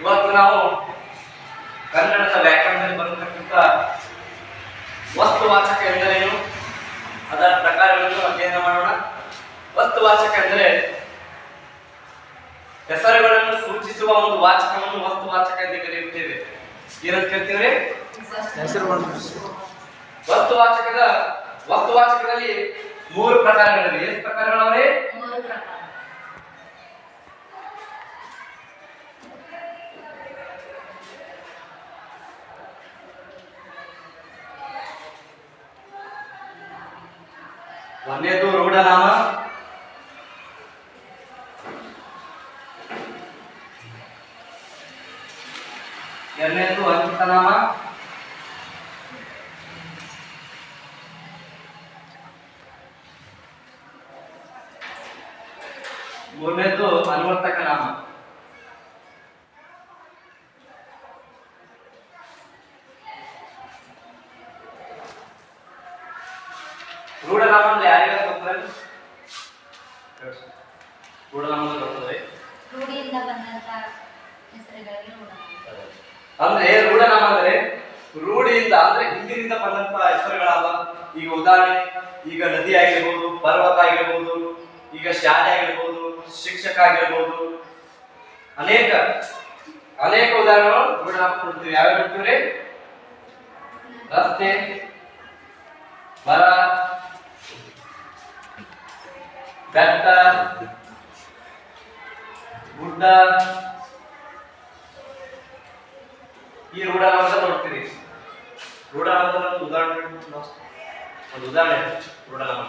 ಇವತ್ತು ನಾವು ಕನ್ನಡದ ವ್ಯಾಕರಣದಲ್ಲಿ ಬರತಕ್ಕಂಥ ವಸ್ತುವಾಚಕ ಎಂದರೇನು ಅದರ ಪ್ರಕಾರಗಳನ್ನು ಅಧ್ಯಯನ ಮಾಡೋಣ. ವಸ್ತುವಾಚಕ ಎಂದರೆ ಹೆಸರುಗಳನ್ನು ಸೂಚಿಸುವ ಒಂದು ವಾಚಕವನ್ನು ವಸ್ತುವಾಚಕ ಎಂದು ಕರೆಯುತ್ತೇವೆ. ಏನಂತ ಹೆಸರುಗಳು ವಸ್ತುವಾಚಕದ ವಸ್ತುವಾಚಕದಲ್ಲಿ ಮೂರು ಪ್ರಕಾರಗಳಿವೆ. ಎಷ್ಟು ಪ್ರಕಾರಗಳವರೇ? ಮೂರು ಪ್ರಕಾರ. ಒಂದನೇದು ರೂಢನಾಮ ಎರಡನೇದು ಅಂಕಿತನಾಮ ಮೂರನೇದು ಅನ್ವರ್ತಕ ನಾಮ ರೂಢನಾಮ ಅಂದ್ರೆ ಯಾರಿಗಾರ ಗೊತ್ತಲ್ಲ ರೂಢನಾಮ ಅಂದ್ರೆ ಗೊತ್ತದೆ ರೂಢಿಯಿಂದ ಬಂದಂತ ಹೆಸರುಗಳಿಗೆ ರೂಢ ಅಂದ್ರೆ ರೂಢನಾಮ ಅಂದ್ರೆ ರೂಢಿಯಿಂದ ಅಂದ್ರೆ ಹಿಂದಿನಿಂದ ಬಂದಂತ ಹೆಸರುಗಳಾದ ಈಗ ಉದಾಹರಣೆ ಈಗ ನದಿ ಆಗಿರ್ಬೋದು ಪರ್ವತ ಆಗಿರ್ಬೋದು ಈಗ ಶಾಲೆ ಆಗಿರ್ಬೋದು ಶಿಕ್ಷಕ ಆಗಿರ್ಬೋದು. ಅನೇಕ ಅನೇಕ ಉದಾಹರಣೆಗಳು ರೂಢನಾಮ ಕೊಡ್ತೀವಿ. ಯಾವ್ಯಾವ ರಸ್ತೆ ಮರ ಬೆಟ್ಟ ಗುಡ್ಡ ಈ ರೂಢನಾಮದ ನೋಡ್ತೀರಿ ಒಂದು ಉದಾಹರಣೆ ಒಂದು ಉದಾಹರಣೆ ರೂಢನಾಮ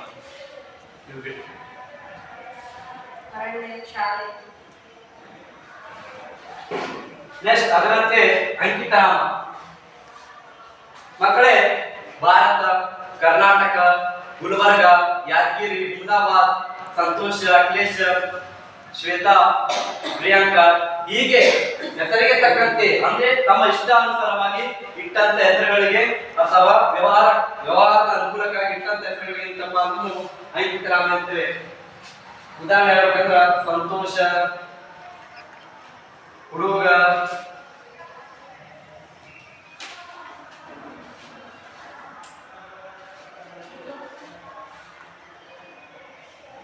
ಇವು ಬಿಟ್ಟು ನೆಕ್ಸ್ಟ್ ಅದರಂತೆ ಅಂಕಿತ. ಮಕ್ಕಳೇ ಭಾರತ ಕರ್ನಾಟಕ ಗುಲ್ಬರ್ಗ ಯಾದಗಿರಿ ಅಹಮದಾಬಾದ್ ಸಂತೋಷ ಅಖಿಲೇಶ್ ಶ್ವೇತಾ, ಪ್ರಿಯಾಂಕಾ, ಹೀಗೆ ಹೆಸರಿಗೆ ತಕ್ಕಂತೆ, ಅಂದ್ರೆ ತಮ್ಮ ಇಷ್ಟಾನುಸಾರವಾಗಿ ಇಟ್ಟಂತ ಹೆಸರುಗಳಿಗೆ ಅಥವಾ ವ್ಯವಹಾರ, ವ್ಯವಹಾರದ ಅನುಕೂಲಕ್ಕಾಗಿ ಇಟ್ಟಂತ ಹೆಸರುಗಳಿಗೆ ಅಂತಪ್ಪ ಅಂತೂ ನಾಮ ಅಂತೇವೆ ಉದಾಹರಣೆ ಹೇಳ್ಬೇಕಂದ್ರ ಸಂತೋಷ, ಹುಡುಗ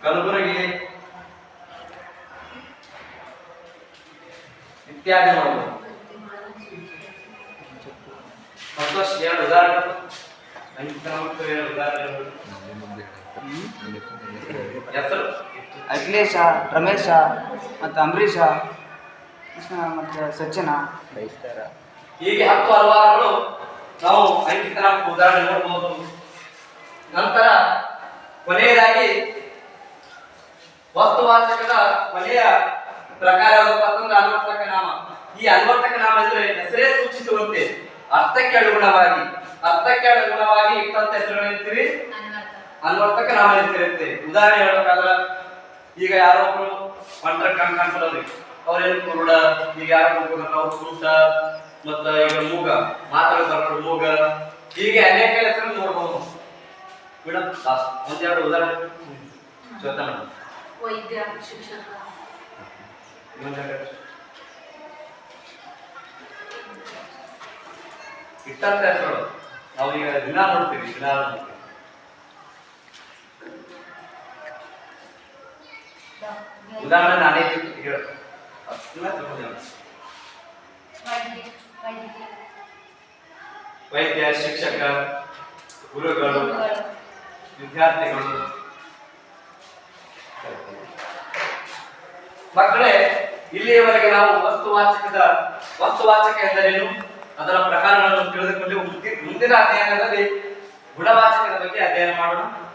ಕಲಬುರಗಿ ಇತ್ಯಾದಿ ಎರಡು ಉದಾಹರಣೆ. ಅಖಿಲೇಶ ರಮೇಶ ಮತ್ತು ಅಂಬರೀಷ ಕೃಷ್ಣ ಮತ್ತು ಸಚಿನ. ಹೀಗೆ ಹತ್ತು ಹಲವಾರುಗಳು ನಾವು ಅಂಕಿತ ಉದಾಹರಣೆ ನೋಡ್ಬೋದು. ನಂತರ ಕೊನೆಯದಾಗಿ ಕೊನೆಯ ಪ್ರಕಾರ ಯಾವ್ದಪ್ಪ ಅಂತಂದ್ರೆ ಅನ್ವರ್ತಕ ನಾಮ. ಈ ಅನ್ವರ್ತಕ ನಾಮ ಅಂದ್ರೆ ಹೆಸರೇ ಸೂಚಿಸುವಂತೆ ಅರ್ಥಕ್ಕೆ ಅನುಗುಣವಾಗಿ ಅರ್ಥಕ್ಕೆ ಅನುಗುಣವಾಗಿ ಇಟ್ಟಂತ ಹೆಸರುಗಳು ಹೇಳ್ತೀರಿ? ಅನ್ವರ್ತಕ. ನಾಮ ಹೇಳ್ತಿರುತ್ತೆ ಉದಾಹರಣೆ ಹೇಳ್ಬೇಕಾದ್ರ ಈಗ ಯಾರೋ ಒಬ್ರು ಮಂತ್ರ ಕಣ್ ಅವ್ರೇನು ಕುರುಡ ಈಗ ಯಾರು ಹೋಗ್ಬೇಕಂದ್ರೆ ಅವ್ರು ಕುರುಟ ಮತ್ತ ಈಗ ಮೂಗ ಮಾತಾಡೋ ಬರ್ತಾರೆ ಮೂಗ ಹೀಗೆ ಅನೇಕ ಹೆಸರು ನೋಡ್ಬೋದು. ಮೇಡಮ್ ಒಂದೆರಡು ಉದಾಹರಣೆ ಜೊತೆ ಮೇಡಮ್ ವೈದ್ಯ ಶಿಕ್ಷಕ. ಇಟ್ಟಂತ ಹೆಸರು ನಾವು ಈಗ ದಿನ ನೋಡ್ತೀವಿ ದಿನ ನೋಡ್ತೀವಿ. ಉದಾಹರಣೆ ನಾನೇ ಹೇಳ. ವೈದ್ಯ ಶಿಕ್ಷಕ ಗುರುಗಳು. ವಿದ್ಯಾರ್ಥಿಗಳು. ಮಕ್ಕಳೇ, ಇಲ್ಲಿಯವರೆಗೆ ನಾವು ವಸ್ತುವಾಚಕದ, ವಸ್ತುವಾಚಕ ಎಂದರೇನು? ಅದರ ಪ್ರಕಾರಗಳನ್ನು ತಿಳಿದುಕೊಂಡು ಮುಂದಿ- ಮುಂದಿನ ಅಧ್ಯಯನದಲ್ಲಿ ಗುಣವಾಚಕದ ಬಗ್ಗೆ ಅಧ್ಯಯನ ಮಾಡೋಣ.